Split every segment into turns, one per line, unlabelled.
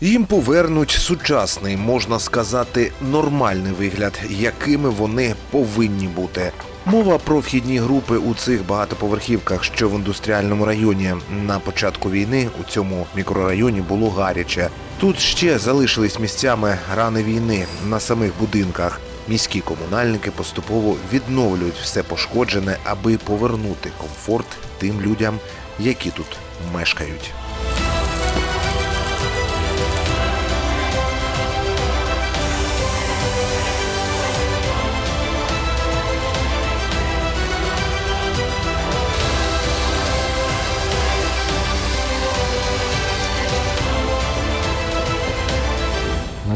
Їм повернуть сучасний, можна сказати, нормальний вигляд, якими вони повинні бути. Мова про вхідні групи у цих багатоповерхівках, що в індустріальному районі. На початку війни у цьому мікрорайоні було гаряче. Тут ще залишились місцями рани війни на самих будинках. Міські комунальники поступово відновлюють все пошкоджене, аби повернути комфорт тим людям, які тут мешкають.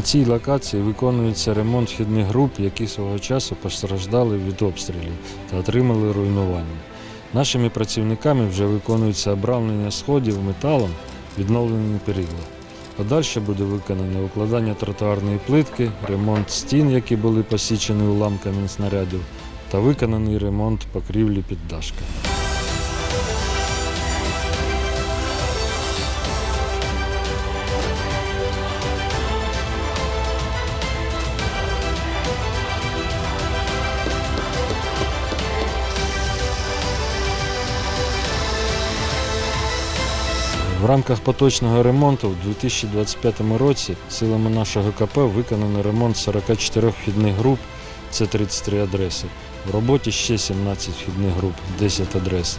На цій локації виконується ремонт вхідних груп, які свого часу постраждали від обстрілів та отримали руйнування. Нашими працівниками вже виконується обравлення сходів металом, відновлені перила. Подальше буде виконане укладання тротуарної плитки, ремонт стін, які були посічені уламками снарядів, та виконаний ремонт покрівлі піддашка. В рамках поточного ремонту в 2025 році силами нашого КП виконано ремонт 44 вхідних груп, це 33 адреси. В роботі ще 17 вхідних груп, 10 адрес.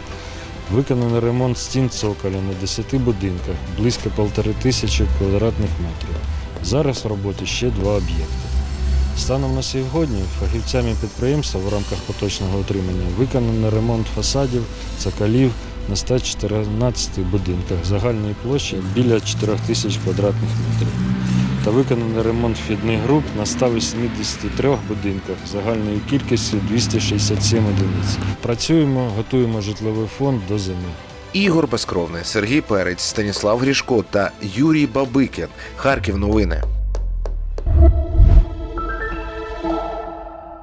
Виконано ремонт стін цоколя на 10 будинках, близько полтори тисячі квадратних метрів. Зараз в роботі ще два об'єкти. Станом на сьогодні фахівцями підприємства в рамках поточного утримання виконано ремонт фасадів, цоколів на 114 будинках загальної площі біля 4 тисяч квадратних метрів. Та виконаний ремонт вхідних груп на 183 будинках загальною кількістю 267 одиниць. Працюємо, готуємо житловий фонд до зими.
Ігор Безкровний, Сергій Перець, Станіслав Грішко та Юрій Бабикін. Харків новини.